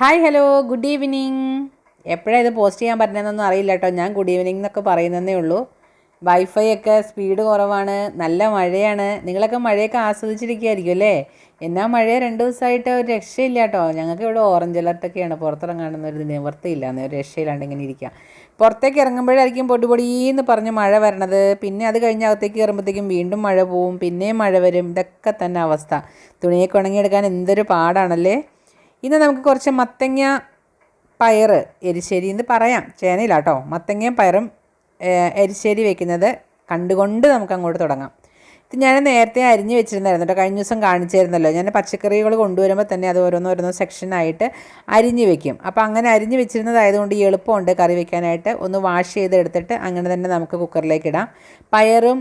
Hi hello good evening. എപ്പോഴാണ് ഇത് post ചെയ്യാൻ പറ്റുന്നതെന്നൊന്നും അറിയില്ല കേട്ടോ. ഞാൻ ഗുഡ് ഈവനിങ് എന്നൊക്കെ പറയുന്നതേ ഉള്ളൂ. വൈഫൈ ഒക്കെ സ്പീഡ് കുറവാണ്. നല്ല മഴയാണ്. നിങ്ങളൊക്കെ മഴയൊക്കെ ആസ്വദിച്ചിരിക്കുകയായിരിക്കും അല്ലേ? എന്നാ മഴ രണ്ട് ദിവസമായിട്ട് ഒരു രക്ഷയില്ല കേട്ടോ. ഞങ്ങൾക്ക് ഇവിടെ ഓറഞ്ച് അലർട്ടൊക്കെയാണ് പുറത്തിറങ്ങാണെന്ന് ഒരു നിവർത്തിയില്ല. ഒരു രക്ഷയില്ലാണ്ട് ഇങ്ങനെ ഇരിക്കുക. പുറത്തേക്ക് ഇറങ്ങുമ്പോഴായിരിക്കും പൊടിപൊടിയെന്ന് പറഞ്ഞ് മഴ വരണത്. പിന്നെ അത് കഴിഞ്ഞ് അകത്തേക്ക് കയറുമ്പോഴത്തേക്കും വീണ്ടും മഴ പോവും. പിന്നെയും മഴ വരും. ഇതൊക്കെ തന്നെ അവസ്ഥ. തുണിയൊക്കെ ഉണങ്ങിയെടുക്കാൻ എന്തൊരു പാടാണല്ലേ? ഇന്ന് നമുക്ക് കുറച്ച് മത്തങ്ങ പയർ എരിശ്ശേരി എന്ന് പറയാം. ചേനയിലാട്ടോ. മത്തങ്ങയും പയറും എരിശ്ശേരി വെക്കുന്നത് കണ്ടുകൊണ്ട് നമുക്ക് അങ്ങോട്ട് തുടങ്ങാം. ഇത് ഞാൻ നേരത്തെ അരിഞ്ഞ് വെച്ചിരുന്നായിരുന്നു കേട്ടോ കഴിഞ്ഞ ദിവസം കാണിച്ചായിരുന്നല്ലോ. ഞാൻ പച്ചക്കറികൾ കൊണ്ടുവരുമ്പോൾ തന്നെ അത് ഓരോന്നോരോന്നോ സെക്ഷനായിട്ട് അരിഞ്ഞ് വെക്കും. അപ്പോൾ അങ്ങനെ അരിഞ്ഞ് വെച്ചിരുന്നതായതുകൊണ്ട് എളുപ്പമുണ്ട് കറി വെക്കാനായിട്ട്. ഒന്ന് വാഷ് ചെയ്തെടുത്തിട്ട് അങ്ങനെ തന്നെ നമുക്ക് കുക്കറിലേക്ക് ഇടാം. പയറും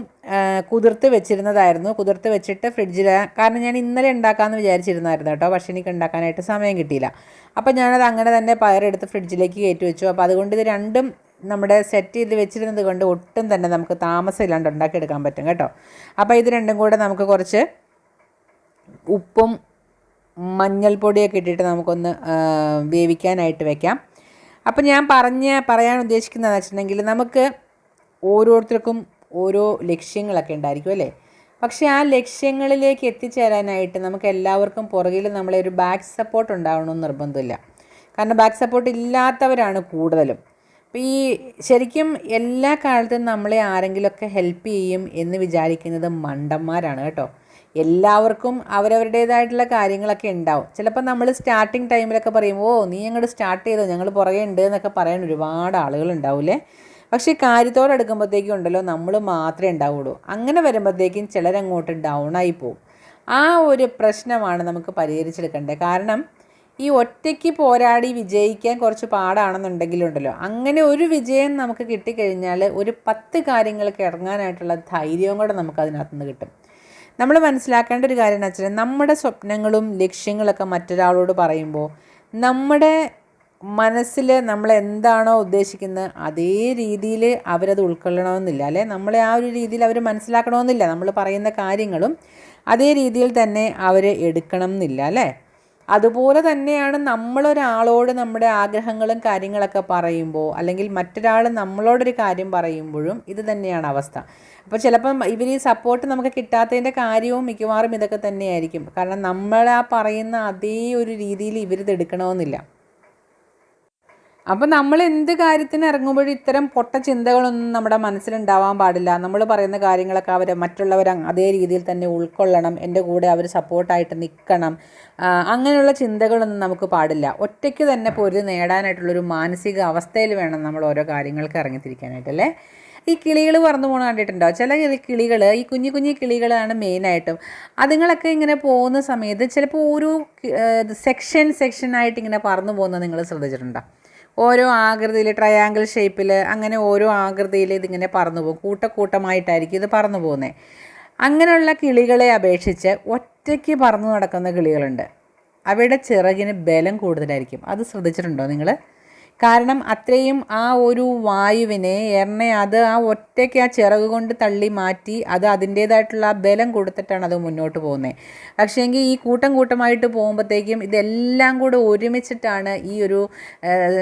കുതിർത്ത് വെച്ചിരുന്നതായിരുന്നു. കുതിർത്ത് വെച്ചിട്ട് ഫ്രിഡ്ജിൽ കാരണം ഞാൻ ഇന്നലെ ഉണ്ടാക്കാമെന്ന് വിചാരിച്ചിരുന്നായിരുന്നു കേട്ടോ പക്ഷേ എനിക്ക് ഉണ്ടാക്കാനായിട്ട് സമയം കിട്ടിയില്ല. അപ്പോൾ ഞാനത് അങ്ങനെ തന്നെ പയറെടുത്ത് ഫ്രിഡ്ജിലേക്ക് കയറ്റി വെച്ചു. അപ്പോൾ അതുകൊണ്ട് ഇത് രണ്ടും നമ്മുടെ സെറ്റ് ചെയ്ത് വെച്ചിരുന്നത് കൊണ്ട് ഒട്ടും തന്നെ നമുക്ക് താമസമില്ലാണ്ട് ഉണ്ടാക്കിയെടുക്കാൻ പറ്റും കേട്ടോ. അപ്പോൾ ഇത് രണ്ടും കൂടെ നമുക്ക് കുറച്ച് ഉപ്പും മഞ്ഞൾപ്പൊടിയൊക്കെ ഇട്ടിട്ട് നമുക്കൊന്ന് വേവിക്കാനായിട്ട് വെക്കാം. അപ്പോൾ ഞാൻ പറഞ്ഞ് പറയാൻ ഉദ്ദേശിക്കുന്നതെന്ന് വെച്ചിട്ടുണ്ടെങ്കിൽ നമുക്ക് ഓരോരുത്തർക്കും ഓരോ ലക്ഷ്യങ്ങളൊക്കെ ഉണ്ടായിരിക്കും അല്ലേ? പക്ഷേ ആ ലക്ഷ്യങ്ങളിലേക്ക് എത്തിച്ചേരാനായിട്ട് നമുക്ക് എല്ലാവർക്കും പുറകിൽ നമ്മളെ ഒരു ബാക്ക് സപ്പോർട്ട് ഉണ്ടാവണമെന്ന് നിർബന്ധമില്ല. കാരണം ബാക്ക് സപ്പോർട്ട് ഇല്ലാത്തവരാണ് കൂടുതലും. അപ്പോൾ ഈ ശരിക്കും എല്ലാ കാലത്തും നമ്മളെ ആരെങ്കിലുമൊക്കെ ഹെൽപ്പ് ചെയ്യും എന്ന് വിചാരിക്കുന്നത് മണ്ടന്മാരാണ് കേട്ടോ. എല്ലാവർക്കും അവരവരുടേതായിട്ടുള്ള കാര്യങ്ങളൊക്കെ ഉണ്ടാവും. ചിലപ്പോൾ നമ്മൾ സ്റ്റാർട്ടിങ് ടൈമിലൊക്കെ പറയും ഓ നീ അങ്ങോട്ട് സ്റ്റാർട്ട് ചെയ്തോ? ഞങ്ങൾ പുറകെ ഉണ്ട് എന്നൊക്കെ പറയാൻ ഒരുപാട് ആളുകൾ ഉണ്ടാവില്ലേ പക്ഷേ കാര്യത്തോടെ എടുക്കുമ്പോഴത്തേക്കും ഉണ്ടല്ലോ നമ്മൾ മാത്രമേ ഉണ്ടാവുള്ളൂ. അങ്ങനെ വരുമ്പോഴത്തേക്കും ചിലരങ്ങോട്ട് ഡൗൺ ആയി പോകും ആ ഒരു പ്രശ്നമാണ് നമുക്ക് പരിഹരിച്ചെടുക്കേണ്ടത്. കാരണം ഈ ഒറ്റയ്ക്ക് പോരാടി വിജയിക്കാൻ കുറച്ച് പാടാണെന്നുണ്ടെങ്കിലുണ്ടല്ലോ. അങ്ങനെ ഒരു വിജയം നമുക്ക് കിട്ടിക്കഴിഞ്ഞാൽ ഒരു പത്ത് കാര്യങ്ങൾക്ക് ഇറങ്ങാനായിട്ടുള്ള ധൈര്യവും കൂടെ നമുക്ക് അതിനകത്ത് നിന്ന് കിട്ടും. നമ്മൾ മനസ്സിലാക്കേണ്ട ഒരു കാര്യം എന്ന് വെച്ചാൽ നമ്മുടെ സ്വപ്നങ്ങളും ലക്ഷ്യങ്ങളൊക്കെ മറ്റൊരാളോട് പറയുമ്പോൾ നമ്മുടെ മനസ്സിൽ നമ്മൾ എന്താണോ ഉദ്ദേശിക്കുന്നത് അതേ രീതിയിൽ അവരത് ഉൾക്കൊള്ളണമെന്നില്ല. അല്ലെ? നമ്മളെ ആ ഒരു രീതിയിൽ അവർ മനസ്സിലാക്കണമെന്നില്ല. നമ്മൾ പറയുന്ന കാര്യങ്ങളും അതേ രീതിയിൽ തന്നെ അവർ എടുക്കണം എന്നില്ല അല്ലേ? അതുപോലെ തന്നെയാണ് നമ്മളൊരാളോട് നമ്മുടെ ആഗ്രഹങ്ങളും കാര്യങ്ങളൊക്കെ പറയുമ്പോൾ അല്ലെങ്കിൽ മറ്റൊരാൾ നമ്മളോടൊരു കാര്യം പറയുമ്പോഴും ഇത് തന്നെയാണ് അവസ്ഥ. അപ്പോൾ ചിലപ്പം ഇവർ ഈ സപ്പോർട്ട് നമുക്ക് കിട്ടാത്തതിന്റെ കാര്യവും മിക്കവാറും ഇതൊക്കെ തന്നെയായിരിക്കും. കാരണം നമ്മൾ ആ പറയുന്ന അതേ ഒരു രീതിയിൽ ഇവരിത് എടുക്കണമെന്നില്ല. അപ്പം നമ്മൾ എന്ത് കാര്യത്തിന് ഇറങ്ങുമ്പോഴും ഇത്തരം പൊട്ട ചിന്തകളൊന്നും നമ്മുടെ മനസ്സിലുണ്ടാവാൻ പാടില്ല. നമ്മൾ പറയുന്ന കാര്യങ്ങളൊക്കെ അവർ മറ്റുള്ളവർ അതേ രീതിയിൽ തന്നെ ഉൾക്കൊള്ളണം എന്റെ കൂടെ അവർ സപ്പോർട്ടായിട്ട് നിൽക്കണം. അങ്ങനെയുള്ള ചിന്തകളൊന്നും നമുക്ക് പാടില്ല. ഒറ്റയ്ക്ക് തന്നെ പൊരുതി നേടാനായിട്ടുള്ളൊരു മാനസിക അവസ്ഥയിൽ വേണം നമ്മൾ ഓരോ കാര്യങ്ങൾക്ക് ഇറങ്ങിത്തിരിക്കാനായിട്ടല്ലേ ഈ കിളികൾ പറന്നു പോകണ കണ്ടിട്ടുണ്ടോ? ചില കിളികൾ ഈ കുഞ്ഞു കുഞ്ഞു കിളികളാണ് മെയിനായിട്ടും അതുങ്ങളൊക്കെ ഇങ്ങനെ പോകുന്ന സമയത്ത് ചിലപ്പോൾ ഓരോ സെക്ഷൻ സെക്ഷനായിട്ട് ഇങ്ങനെ പറന്നു പോകുന്നത് നിങ്ങൾ ശ്രദ്ധിച്ചിട്ടുണ്ടോ? ഓരോ ആകൃതിയിൽ ട്രയാങ്കിൾ ഷേപ്പിൽ അങ്ങനെ ഓരോ ആകൃതിയിൽ ഇതിങ്ങനെ പറന്നു പോകും. കൂട്ടക്കൂട്ടമായിട്ടായിരിക്കും ഇത് പറന്നു പോകുന്നത് അങ്ങനെയുള്ള കിളികളെ അപേക്ഷിച്ച് ഒറ്റയ്ക്ക് പറന്നു നടക്കുന്ന കിളികളുണ്ട്. അവയുടെ ചിറകിന് ബലം കൂടുതലായിരിക്കും. അത് ശ്രദ്ധിച്ചിട്ടുണ്ടോ നിങ്ങൾ കാരണം അത്രയും ആ ഒരു വായുവിനെ എണ്ണ അത് ആ ഒറ്റയ്ക്ക് ആ ചിറക് കൊണ്ട് തള്ളി മാറ്റി അത് അതിന്റേതായിട്ടുള്ള ബലം കൊടുത്തിട്ടാണ് അത് മുന്നോട്ട് പോകുന്നത്. പക്ഷേ എങ്കിൽ ഈ കൂട്ടം കൂട്ടമായിട്ട് പോകുമ്പോഴത്തേക്കും ഇതെല്ലാം കൂടെ ഒരുമിച്ചിട്ടാണ് ഈ ഒരു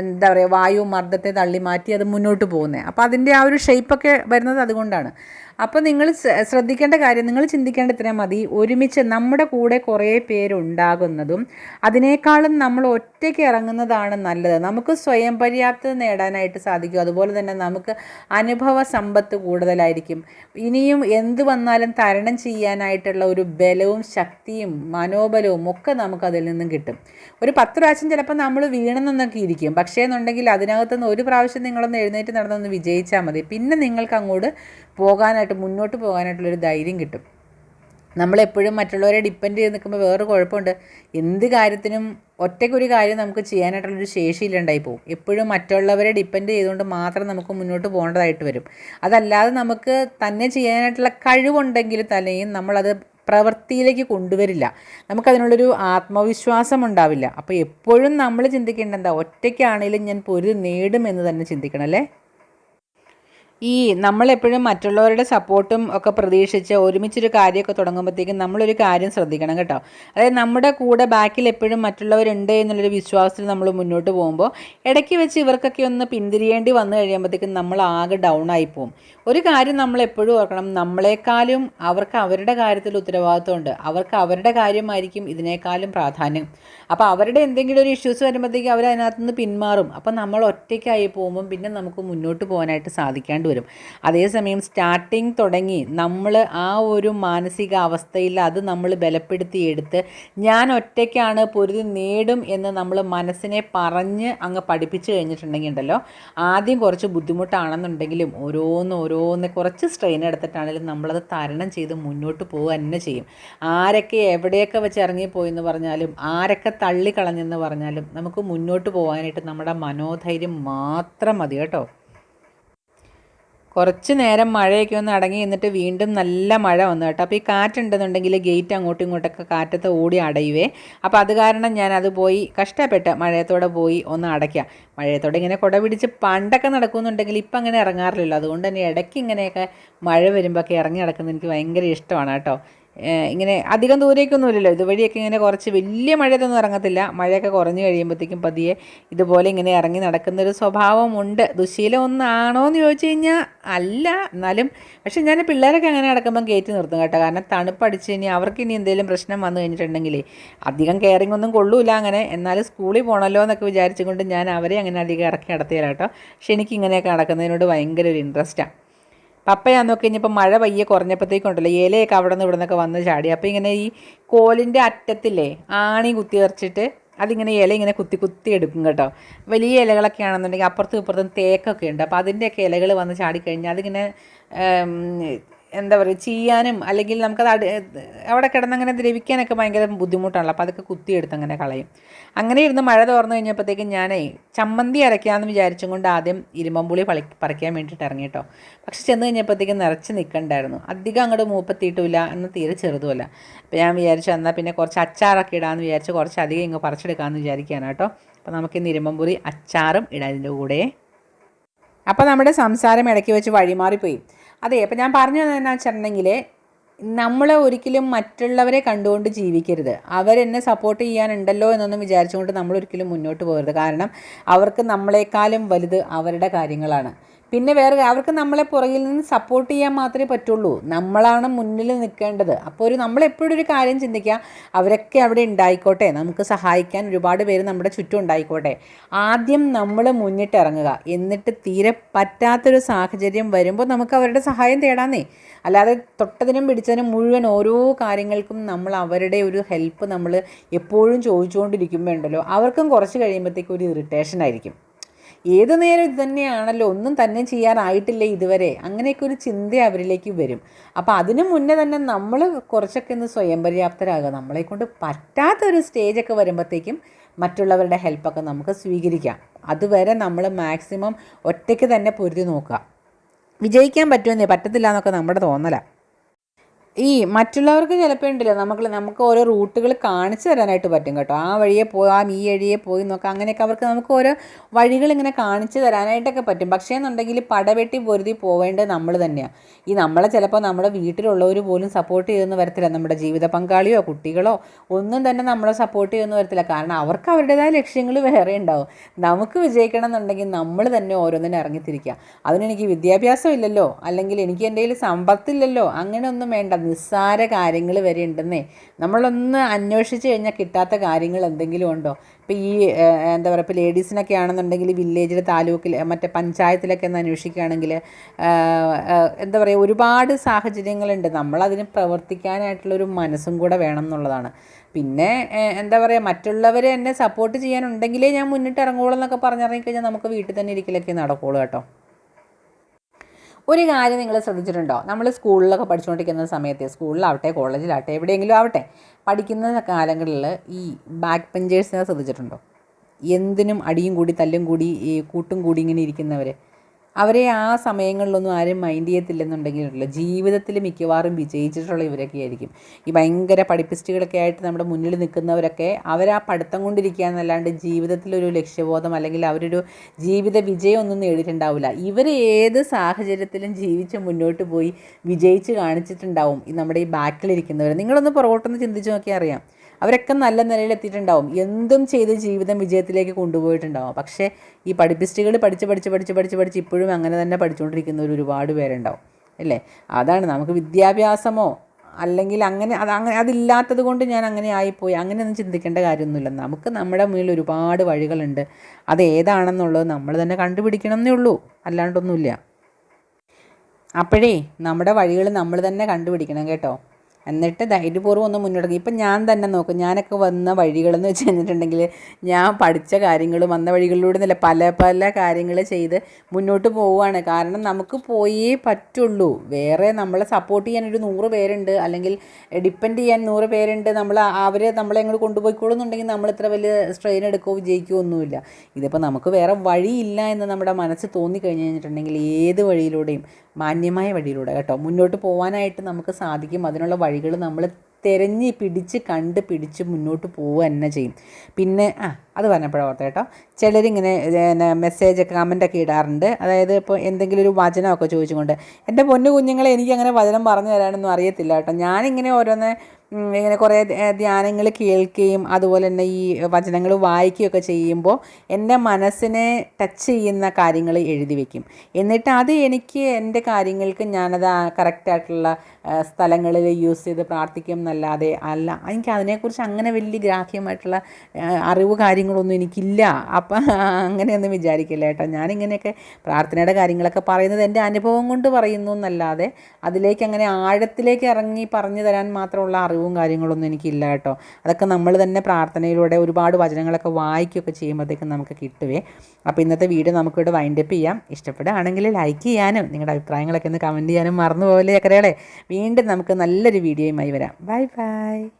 എന്താ പറയുക വായു മർദ്ദത്തെ തള്ളി മാറ്റി അത് മുന്നോട്ട് പോകുന്നത്. അപ്പോൾ അതിന്റെ ആ ഒരു ഷേപ്പൊക്കെ വരുന്നത് അതുകൊണ്ടാണ്. അപ്പോൾ നിങ്ങൾ ശ്രദ്ധിക്കേണ്ട കാര്യം നിങ്ങൾ ചിന്തിക്കേണ്ട ഇത്രയും മതി. ഒരുമിച്ച് നമ്മുടെ കൂടെ കുറേ പേരുണ്ടാകുന്നതും അതിനേക്കാളും നമ്മൾ ഒറ്റയ്ക്ക് ഇറങ്ങുന്നതാണ് നല്ലത്. നമുക്ക് സ്വയം പര്യാപ്തത നേടാനായിട്ട് സാധിക്കും. അതുപോലെ തന്നെ നമുക്ക് അനുഭവ സമ്പത്ത് കൂടുതലായിരിക്കും. ഇനിയും എന്ത് വന്നാലും തരണം ചെയ്യാനായിട്ടുള്ള ഒരു ബലവും ശക്തിയും മനോബലവും ഒക്കെ നമുക്ക് നമുക്കതിൽ നിന്നും കിട്ടും. ഒരു പത്ത് പ്രാവശ്യം ചിലപ്പോൾ നമ്മൾ വീണെന്നൊക്കെ ഇരിക്കും. പക്ഷേ എന്നുണ്ടെങ്കിൽ അതിനകത്തുനിന്ന് ഒരു പ്രാവശ്യം നിങ്ങളൊന്ന് എഴുന്നേറ്റ് നടന്നൊന്ന് വിജയിച്ചാൽ മതി. പിന്നെ നിങ്ങൾക്ക് അങ്ങോട്ട് പോകാനായിട്ട് മുന്നോട്ട് പോകാനായിട്ടുള്ളൊരു ധൈര്യം കിട്ടും. നമ്മളെപ്പോഴും മറ്റുള്ളവരെ ഡിപ്പെൻഡ് ചെയ്ത് നിൽക്കുമ്പോൾ വേറെ കുഴപ്പമുണ്ട്. എന്ത് കാര്യത്തിനും ഒറ്റയ്ക്കൊരു കാര്യം നമുക്ക് ചെയ്യാനായിട്ടുള്ളൊരു ശേഷിയില്ലാണ്ടായി പോകും എപ്പോഴും മറ്റുള്ളവരെ ഡിപ്പെൻഡ് ചെയ്തുകൊണ്ട് മാത്രം നമുക്ക് മുന്നോട്ട് പോകേണ്ടതായിട്ട് വരും. അതല്ലാതെ നമുക്ക് തന്നെ ചെയ്യാനായിട്ടുള്ള കഴിവുണ്ടെങ്കിൽ തന്നെയും നമ്മളത് പ്രവൃത്തിയിലേക്ക് കൊണ്ടുവരില്ല. നമുക്കതിനുള്ളൊരു ആത്മവിശ്വാസം ഉണ്ടാവില്ല. അപ്പോൾ എപ്പോഴും നമ്മൾ ചിന്തിക്കേണ്ട എന്താ? ഒറ്റയ്ക്കാണെങ്കിലും ഞാൻ പൊരു നേടുമെന്ന് തന്നെ ചിന്തിക്കണം അല്ലേ? ഈ നമ്മളെപ്പോഴും മറ്റുള്ളവരുടെ സപ്പോർട്ടും ഒക്കെ പ്രതീക്ഷിച്ച് ഒരുമിച്ചൊരു കാര്യമൊക്കെ തുടങ്ങുമ്പോഴത്തേക്കും നമ്മളൊരു കാര്യം ശ്രദ്ധിക്കണം കേട്ടോ. അതായത് നമ്മുടെ കൂടെ ബാക്കിൽ എപ്പോഴും മറ്റുള്ളവരുണ്ട് എന്നുള്ളൊരു വിശ്വാസത്തിൽ നമ്മൾ മുന്നോട്ട് പോകുമ്പോൾ ഇടയ്ക്ക് വെച്ച് ഇവർക്കൊക്കെ ഒന്ന് പിന്തിരിയേണ്ടി വന്നു കഴിയുമ്പോഴത്തേക്കും നമ്മൾ ആകെ ഡൗൺ ആയി പോകും ഒരു കാര്യം നമ്മൾ എപ്പോഴും ഓർക്കണം നമ്മളെക്കാളും അവർക്ക് അവരുടെ കാര്യത്തിൽ ഉത്തരവാദിത്വമുണ്ട്. അവർക്ക് അവരുടെ കാര്യമായിരിക്കും ഇതിനേക്കാളും പ്രാധാന്യം. അപ്പോൾ അവരുടെ എന്തെങ്കിലും ഒരു ഇഷ്യൂസ് വരുമ്പോഴത്തേക്കും അവർ അതിനകത്ത് നിന്ന് പിന്മാറും. അപ്പോൾ നമ്മൾ ഒറ്റയ്ക്കായി പോകുമ്പം പിന്നെ നമുക്ക് മുന്നോട്ട് പോകാനായിട്ട് സാധിക്കാണ്ട് വരും അതേസമയം സ്റ്റാർട്ടിങ് തുടങ്ങി നമ്മൾ ആ ഒരു മാനസിക അവസ്ഥയിൽ അത് നമ്മൾ ബലപ്പെടുത്തിയെടുത്ത് ഞാൻ ഒറ്റയ്ക്കാണ് പൊരുതി നേടും എന്ന് നമ്മൾ മനസ്സിനെ പറഞ്ഞ് അങ്ങ് പഠിപ്പിച്ചു കഴിഞ്ഞിട്ടുണ്ടെങ്കിൽ ഉണ്ടല്ലോ ആദ്യം കുറച്ച് ബുദ്ധിമുട്ടാണെന്നുണ്ടെങ്കിലും ഓരോന്ന് ഓരോന്ന് കുറച്ച് സ്ട്രെയിൻ എടുത്തിട്ടാണെങ്കിലും നമ്മളത് തരണം ചെയ്ത് മുന്നോട്ട് പോവുക തന്നെ ചെയ്യും. ആരൊക്കെ എവിടെയൊക്കെ വെച്ച് ഇറങ്ങിപ്പോയി എന്ന് പറഞ്ഞാലും ആരൊക്കെ തള്ളിക്കളഞ്ഞെന്ന് പറഞ്ഞാലും നമുക്ക് മുന്നോട്ട് പോകാനായിട്ട് നമ്മുടെ മനോധൈര്യം മാത്രം മതി കേട്ടോ. കുറച്ച് നേരം മഴയൊക്കെ ഒന്ന് അടങ്ങി എന്നിട്ട് വീണ്ടും നല്ല മഴ വന്നു കേട്ടോ. അപ്പോൾ ഈ കാറ്റുണ്ടെന്നുണ്ടെങ്കിൽ ഗേറ്റ് അങ്ങോട്ടും ഇങ്ങോട്ടൊക്കെ കാറ്റത്ത് ഓടി അടയുവേ. അപ്പോൾ അത് കാരണം ഞാൻ അത് പോയി കഷ്ടപ്പെട്ട് മഴയത്തോടെ പോയി ഒന്ന് അടയ്ക്കാം. മഴയത്തോടെ ഇങ്ങനെ കുട പിടിച്ച് പണ്ടൊക്കെ നടക്കുന്നുണ്ടെങ്കിൽ ഇപ്പം അങ്ങനെ ഇറങ്ങാറില്ലല്ലോ. അതുകൊണ്ട് തന്നെ ഇടയ്ക്ക് ഇങ്ങനെയൊക്കെ മഴ വരുമ്പോഴൊക്കെ ഇറങ്ങി നടക്കുന്നത് എനിക്ക് ഭയങ്കര ഇഷ്ടമാണ് കേട്ടോ. ഇങ്ങനെ അധികം ദൂരേക്കൊന്നുമില്ലല്ലോ. ഇതുവഴിയൊക്കെ ഇങ്ങനെ കുറച്ച് വലിയ മഴയൊന്നും ഇറങ്ങത്തില്ല. മഴയൊക്കെ കുറഞ്ഞു കഴിയുമ്പോഴത്തേക്കും പതിയെ ഇതുപോലെ ഇങ്ങനെ ഇറങ്ങി നടക്കുന്നൊരു സ്വഭാവമുണ്ട്. ദുശീലം ഒന്നാണോ എന്ന് ചോദിച്ചു കഴിഞ്ഞാൽ അല്ല എന്നാലും പക്ഷേ ഞാൻ പിള്ളേരൊക്കെ അങ്ങനെ നടക്കുമ്പം കയറ്റി നിർത്തും കേട്ടോ. കാരണം തണുപ്പടിച്ച് കഴിഞ്ഞാൽ അവർക്ക് ഇനി എന്തെങ്കിലും പ്രശ്നം വന്നു കഴിഞ്ഞിട്ടുണ്ടെങ്കിൽ അധികം കെയറിങ് ഒന്നും കൊള്ളൂല അങ്ങനെ. എന്നാലും സ്കൂളിൽ പോകണമല്ലോ എന്നൊക്കെ വിചാരിച്ചുകൊണ്ട് ഞാൻ അവരെ അങ്ങനെ അധികം ഇറക്കി നടത്തിയാലോ കേട്ടോ. പക്ഷേ എനിക്ക് ഇങ്ങനെയൊക്കെ നടക്കുന്നതിനോട് ഭയങ്കര ഒരു ഇൻട്രസ്റ്റാണ് പപ്പയാന്നൊക്കെ കഴിഞ്ഞപ്പോൾ മഴ പയ്യെ കുറഞ്ഞപ്പോഴത്തേക്കുണ്ടല്ലോ. ഇലയൊക്കെ അവിടെ നിന്ന് ഇവിടെ നിന്നൊക്കെ വന്ന് ചാടി. അപ്പോൾ ഇങ്ങനെ ഈ കോലിന്റെ അറ്റത്തില്ലേ ആണി കുത്തി നിറച്ചിട്ട് അതിങ്ങനെ ഇല ഇങ്ങനെ കുത്തി കുത്തി എടുക്കും കേട്ടോ. വലിയ ഇലകളൊക്കെ ആണെന്നുണ്ടെങ്കിൽ അപ്പുറത്തും ഇപ്പുറത്തും തേക്കൊക്കെ ഉണ്ട്. അപ്പോൾ അതിന്റെയൊക്കെ ഇലകൾ വന്ന് ചാടിക്കഴിഞ്ഞാൽ അതിങ്ങനെ എന്താ പറയുക ചെയ്യാനും അല്ലെങ്കിൽ നമുക്കത് അടി അവിടെ കിടന്നങ്ങനെ ദ്രവിക്കാനൊക്കെ ഭയങ്കര ബുദ്ധിമുട്ടാണല്ലോ. അപ്പോൾ അതൊക്കെ കുത്തിയെടുത്ത് അങ്ങനെ കളയും. അങ്ങനെ ഇരുന്ന് മഴ തോർന്നു കഴിഞ്ഞപ്പോഴത്തേക്കും ഞാനേ ചമ്മന്തി അരയ്ക്കാമെന്ന് വിചാരിച്ചും കൊണ്ട് ആദ്യം ഇരുമ്പമ്പുളി പളി പറിക്കാൻ വേണ്ടിയിട്ട് ഇറങ്ങി കേട്ടോ പക്ഷെ ചെന്ന് കഴിഞ്ഞപ്പോഴത്തേക്കും നിറച്ച് നിൽക്കണ്ടായിരുന്നു. അധികം അങ്ങോട്ട് മൂപ്പത്തിയിട്ടില്ല എന്ന് തീരെ ചെറുതുമല്ല. അപ്പോൾ ഞാൻ വിചാരിച്ചു എന്നാൽ പിന്നെ കുറച്ച് അച്ചാറൊക്കെ ഇടാമെന്ന് വിചാരിച്ച് കുറച്ച് അധികം ഇങ്ങ് പറിച്ചെടുക്കാമെന്ന് വിചാരിക്കുകയാണ് കേട്ടോ. അപ്പോൾ നമുക്ക് ഇന്ന് ഇരുമ്പമ്പുളി അച്ചാറും ഇടാതിന്റെ കൂടെ. അപ്പോൾ നമ്മുടെ സംസാരം ഇടയ്ക്ക് വെച്ച് വഴിമാറിപ്പോയി. അതെ അപ്പം ഞാൻ പറഞ്ഞു തന്നെ വെച്ചിട്ടുണ്ടെങ്കിൽ നമ്മൾ ഒരിക്കലും മറ്റുള്ളവരെ കണ്ടുകൊണ്ട് ജീവിക്കരുത്. അവരെന്നെ സപ്പോർട്ട് ചെയ്യാനുണ്ടല്ലോ എന്നൊന്നും വിചാരിച്ചുകൊണ്ട് നമ്മൾ ഒരിക്കലും മുന്നോട്ട് പോകരുത്. കാരണം അവർക്ക് നമ്മളെക്കാളും വലുത് അവരുടെ കാര്യങ്ങളാണ്. പിന്നെ വേറെ അവർക്ക് നമ്മളെ പുറകിൽ നിന്ന് സപ്പോർട്ട് ചെയ്യാൻ മാത്രമേ പറ്റുള്ളൂ. നമ്മളാണ് മുന്നിൽ നിൽക്കേണ്ടത്. അപ്പോൾ ഒരു നമ്മളെപ്പോഴും ഒരു കാര്യം ചിന്തിക്കുക അവരൊക്കെ അവിടെ ഉണ്ടായിക്കോട്ടെ. നമുക്ക് സഹായിക്കാൻ ഒരുപാട് പേര് നമ്മുടെ ചുറ്റും ഉണ്ടായിക്കോട്ടെ. ആദ്യം നമ്മൾ മുന്നിട്ടിറങ്ങുക എന്നിട്ട് തീരെ പറ്റാത്തൊരു സാഹചര്യം വരുമ്പോൾ നമുക്ക് അവരുടെ സഹായം തേടാന്നേ. അല്ലാതെ തൊട്ടതിനും പിടിച്ചതിനും മുഴുവൻ ഓരോ കാര്യങ്ങൾക്കും നമ്മൾ അവരുടെ ഒരു ഹെൽപ്പ് നമ്മൾ എപ്പോഴും ചോദിച്ചുകൊണ്ടിരിക്കുമ്പോൾ ഉണ്ടല്ലോ അവർക്കും കുറച്ച് കഴിയുമ്പോഴത്തേക്കും ഒരു ഇറിറ്റേഷൻ ആയിരിക്കും. ഏത് നേരം ഇത് തന്നെയാണല്ലോ ഒന്നും തന്നെ ചെയ്യാനായിട്ടില്ല ഇതുവരെ. അങ്ങനെയൊക്കെ ഒരു ചിന്ത അവരിലേക്ക് വരും. അപ്പോൾ അതിനു മുന്നേ തന്നെ നമ്മൾ കുറച്ചൊക്കെ ഒന്ന് സ്വയം പര്യാപ്തരാകുക. നമ്മളെ കൊണ്ട് പറ്റാത്തൊരു സ്റ്റേജൊക്കെ വരുമ്പോഴത്തേക്കും മറ്റുള്ളവരുടെ ഹെൽപ്പൊക്കെ നമുക്ക് സ്വീകരിക്കാം. അതുവരെ നമ്മൾ മാക്സിമം ഒറ്റയ്ക്ക് തന്നെ പൊരുതി നോക്കുക. വിജയിക്കാൻ പറ്റുമെന്നേ പറ്റത്തില്ല എന്നൊക്കെ നമ്മുടെ തോന്നലാണ് ഈ മറ്റുള്ളവർക്ക് ചിലപ്പോൾ ഉണ്ടല്ലോ നമുക്ക് നമുക്ക് ഓരോ റൂട്ടുകൾ കാണിച്ചു തരാനായിട്ട് പറ്റും കേട്ടോ. ആ വഴിയെ പോകാം ഈ വഴിയെ പോയി നോക്കാം. അങ്ങനെയൊക്കെ അവർക്ക് നമുക്ക് ഓരോ വഴികൾ ഇങ്ങനെ കാണിച്ചു തരാനായിട്ടൊക്കെ പറ്റും. പക്ഷേ എന്നുണ്ടെങ്കിൽ പടവെട്ടി പൊരുതി പോവേണ്ടത് നമ്മൾ തന്നെയാണ് ഈ നമ്മളെ ചിലപ്പോൾ നമ്മുടെ വീട്ടിലുള്ളവർ പോലും സപ്പോർട്ട് ചെയ്തെന്ന് വരത്തില്ല. നമ്മുടെ ജീവിത പങ്കാളിയോ കുട്ടികളോ ഒന്നും തന്നെ നമ്മളെ സപ്പോർട്ട് ചെയ്യുമെന്ന് വരത്തില്ല. കാരണം അവർക്ക് അവരുടേതായ ലക്ഷ്യങ്ങൾ വേറെ ഉണ്ടാവും. നമുക്ക് വിജയിക്കണം എന്നുണ്ടെങ്കിൽ നമ്മൾ തന്നെ ഓരോന്നിനും ഇറങ്ങിത്തിരിക്കുക അതിനെനിക്ക് വിദ്യാഭ്യാസം ഇല്ലല്ലോ. അല്ലെങ്കിൽ എനിക്ക് എന്റെ കയ്യിൽ സമ്പത്തില്ലല്ലോ. അങ്ങനെയൊന്നും വേണ്ട. നിസ്സാര കാര്യങ്ങൾ വരെ ഉണ്ടെന്നേ. നമ്മളൊന്ന് അന്വേഷിച്ച് കഴിഞ്ഞാൽ കിട്ടാത്ത കാര്യങ്ങൾ എന്തെങ്കിലും ഉണ്ടോ? ഇപ്പോൾ ഈ എന്താ പറയുക ഇപ്പോൾ ലേഡീസിനൊക്കെ ആണെന്നുണ്ടെങ്കിൽ വില്ലേജിൽ താലൂക്കിൽ മറ്റേ പഞ്ചായത്തിലൊക്കെ ഒന്ന് അന്വേഷിക്കുകയാണെങ്കിൽ എന്താ പറയുക ഒരുപാട് സാഹചര്യങ്ങളുണ്ട്. നമ്മളതിന് പ്രവർത്തിക്കാനായിട്ടുള്ളൊരു മനസ്സും കൂടെ വേണം എന്നുള്ളതാണ്. പിന്നെ എന്താ പറയുക മറ്റുള്ളവരെ എന്നെ സപ്പോർട്ട് ചെയ്യാനുണ്ടെങ്കിലേ ഞാൻ മുന്നിട്ട് ഇറങ്ങുള്ളൂ എന്നൊക്കെ പറഞ്ഞിറങ്ങിക്കഴിഞ്ഞാൽ നമുക്ക് വീട്ടിൽ തന്നെ ഇരിക്കലൊക്കെ നടക്കുള്ളൂ കേട്ടോ. ഒരു കാര്യം നിങ്ങൾ ശ്രദ്ധിച്ചിട്ടുണ്ടോ? നമ്മൾ സ്കൂളിലൊക്കെ പഠിച്ചുകൊണ്ടിരിക്കുന്ന സമയത്ത് സ്കൂളിലാവട്ടെ കോളേജിലാവട്ടെ എവിടെയെങ്കിലും ആവട്ടെ പഠിക്കുന്ന കാലങ്ങളിൽ ഈ ബാക്ക് പെഞ്ചേഴ്സിനെ ശ്രദ്ധിച്ചിട്ടുണ്ടോ? എന്തിനും അടിയും കൂടി തല്ലും കൂടി ഈ കൂട്ടും കൂടി ഇങ്ങനെ ഇരിക്കുന്നവർ അവരെ ആ സമയങ്ങളിലൊന്നും ആരും മൈൻഡ് ചെയ്യത്തില്ലെന്നുണ്ടെങ്കിലുണ്ടല്ലോ. ജീവിതത്തിൽ മിക്കവാറും വിജയിച്ചിട്ടുള്ള ഇവരൊക്കെ ആയിരിക്കും. ഈ ഭയങ്കര പഠിപ്പിസ്റ്റുകളൊക്കെ ആയിട്ട് നമ്മുടെ മുന്നിൽ നിൽക്കുന്നവരൊക്കെ അവർ ആ പഠിത്തം കൊണ്ടിരിക്കുക എന്നല്ലാണ്ട് ജീവിതത്തിലൊരു ലക്ഷ്യബോധം അല്ലെങ്കിൽ അവരൊരു ജീവിത വിജയം ഒന്നും നേടിയിട്ടുണ്ടാവില്ല. ഇവർ ഏത് സാഹചര്യത്തിലും ജീവിച്ച് മുന്നോട്ട് പോയി വിജയിച്ച് കാണിച്ചിട്ടുണ്ടാവും നമ്മുടെ ഈ ബാക്കിലിരിക്കുന്നവർ നിങ്ങളൊന്ന് പുറകോട്ടൊന്ന് ചിന്തിച്ച് നോക്കിയാൽ അറിയാം. അവരൊക്കെ നല്ല നിലയിൽ എത്തിയിട്ടുണ്ടാവും എന്തും ചെയ്ത് ജീവിതം വിജയത്തിലേക്ക് കൊണ്ടുപോയിട്ടുണ്ടാവും. പക്ഷേ ഈ പഠിപ്പിസ്റ്റുകൾ പഠിച്ച് പഠിച്ച് പഠിച്ച് പഠിച്ച് പഠിച്ച് ഇപ്പോഴും അങ്ങനെ തന്നെ പഠിച്ചുകൊണ്ടിരിക്കുന്ന ഒരുപാട് പേരുണ്ടാവും. അല്ലേ? അതാണ് നമുക്ക് വിദ്യാഭ്യാസമോ അല്ലെങ്കിൽ അങ്ങനെ അത് അങ്ങനെ അതില്ലാത്തത് കൊണ്ട് ഞാൻ അങ്ങനെ ആയിപ്പോയി. അങ്ങനെയൊന്നും ചിന്തിക്കേണ്ട കാര്യമൊന്നുമില്ല. നമുക്ക് നമ്മുടെ മുന്നിൽ ഒരുപാട് വഴികളുണ്ട്. അത് ഏതാണെന്നുള്ളത് നമ്മൾ തന്നെ കണ്ടുപിടിക്കണം എന്നേ ഉള്ളൂ. അല്ലാണ്ടൊന്നുമില്ല. അപ്പോഴേ നമ്മുടെ വഴികൾ നമ്മൾ തന്നെ കണ്ടുപിടിക്കണം കേട്ടോ. എന്നിട്ട് ധൈര്യപൂർവം ഒന്ന് മുന്നോട്ട് ഇപ്പം ഞാൻ തന്നെ നോക്കും. ഞാനൊക്കെ വന്ന വഴികളെന്ന് വെച്ച് കഴിഞ്ഞിട്ടുണ്ടെങ്കിൽ ഞാൻ പഠിച്ച കാര്യങ്ങൾ വന്ന വഴികളിലൂടെ നല്ല പല പല കാര്യങ്ങൾ ചെയ്ത് മുന്നോട്ട് പോവുകയാണ്. കാരണം നമുക്ക് പോയേ പറ്റുള്ളൂ. വേറെ നമ്മളെ സപ്പോർട്ട് ചെയ്യാൻ ഒരു നൂറ് പേരുണ്ട്. അല്ലെങ്കിൽ ഡിപ്പെൻഡ് ചെയ്യാൻ നൂറ് പേരുണ്ട്. നമ്മൾ അവരെ നമ്മളെ അങ്ങോട്ട് കൊണ്ടുപോയിക്കോളുന്നുണ്ടെങ്കിൽ നമ്മൾ ഇത്ര വലിയ സ്ട്രെയിൻ എടുക്കുകയോ വിജയിക്കുകയോ ഒന്നുമില്ല. ഇതിപ്പോൾ നമുക്ക് വേറെ വഴിയില്ല എന്ന് നമ്മുടെ മനസ്സ് തോന്നിക്കഴിഞ്ഞ് കഴിഞ്ഞിട്ടുണ്ടെങ്കിൽ ഏത് വഴിയിലൂടെയും മാന്യമായ വഴിയിലൂടെ കേട്ടോ. മുന്നോട്ട് പോകാനായിട്ട് നമുക്ക് സാധിക്കും. അതിനുള്ള വഴികൾ നമ്മൾ തിരഞ്ഞ് പിടിച്ച് കണ്ട് പിടിച്ച് മുന്നോട്ട് പോവുക തന്നെ ചെയ്യും. പിന്നെ ആ അത് പറഞ്ഞപ്പോഴാണ് ഓർത്ത കേട്ടോ. ചിലരിങ്ങനെ പിന്നെ മെസ്സേജൊക്കെ കമന്റൊക്കെ ഇടാറുണ്ട്. അതായത് ഇപ്പോൾ എന്തെങ്കിലും ഒരു വചനമൊക്കെ ചോദിച്ചുകൊണ്ട് എന്റെ പൊന്നു കുഞ്ഞുങ്ങളെ എനിക്കങ്ങനെ വചനം പറഞ്ഞു തരാനൊന്നും അറിയത്തില്ല കേട്ടോ. ഞാനിങ്ങനെ ഓരോന്ന് ഇങ്ങനെ കുറേ ധ്യാനങ്ങൾ കേൾക്കുകയും അതുപോലെ തന്നെ ഈ വചനങ്ങൾ വായിക്കുകയൊക്കെ ചെയ്യുമ്പോൾ എന്റെ മനസ്സിനെ ടച്ച് ചെയ്യുന്ന കാര്യങ്ങൾ എഴുതി വയ്ക്കും എന്നിട്ട് അത് എനിക്ക് എന്റെ കാര്യങ്ങൾക്ക് ഞാനത് കറക്റ്റായിട്ടുള്ള സ്ഥലങ്ങളിൽ യൂസ് ചെയ്ത് പ്രാർത്ഥിക്കും എന്നല്ലാതെ അല്ല. എനിക്ക് അതിനെക്കുറിച്ച് അങ്ങനെ വലിയ ഗ്രാഹ്യമായിട്ടുള്ള അറിവ് കാര്യങ്ങളൊന്നും എനിക്കില്ല. അപ്പം അങ്ങനെയൊന്നും വിചാരിക്കില്ല കേട്ടോ. ഞാനിങ്ങനെയൊക്കെ പ്രാർത്ഥനയുടെ കാര്യങ്ങളൊക്കെ പറയുന്നത് എന്റെ അനുഭവം കൊണ്ട് പറയുന്നു എന്നല്ലാതെ അതിലേക്ക് അങ്ങനെ ആഴത്തിലേക്ക് ഇറങ്ങി പറഞ്ഞു തരാൻ മാത്രമുള്ള അറിവും കാര്യങ്ങളൊന്നും എനിക്കില്ല കേട്ടോ. അതൊക്കെ നമ്മൾ തന്നെ പ്രാർത്ഥനയിലൂടെ ഒരുപാട് വചനങ്ങളൊക്കെ വായിക്കുകയൊക്കെ ചെയ്യുമ്പോഴത്തേക്കും നമുക്ക് കിട്ടുവേ. അപ്പോൾ ഇന്നത്തെ വീഡിയോ നമുക്കിവിടെ വൈൻഡപ്പ് ചെയ്യാം. ഇഷ്ടപ്പെടുകയാണെങ്കിൽ ലൈക്ക് ചെയ്യാനും നിങ്ങളുടെ അഭിപ്രായങ്ങളൊക്കെ ഒന്ന് കമന്റ് ചെയ്യാനും മറന്നു പോകലേ കരകളെ വീണ്ടും നമുക്ക് നല്ലൊരു വീഡിയോയുമായി വരാം. Bye bye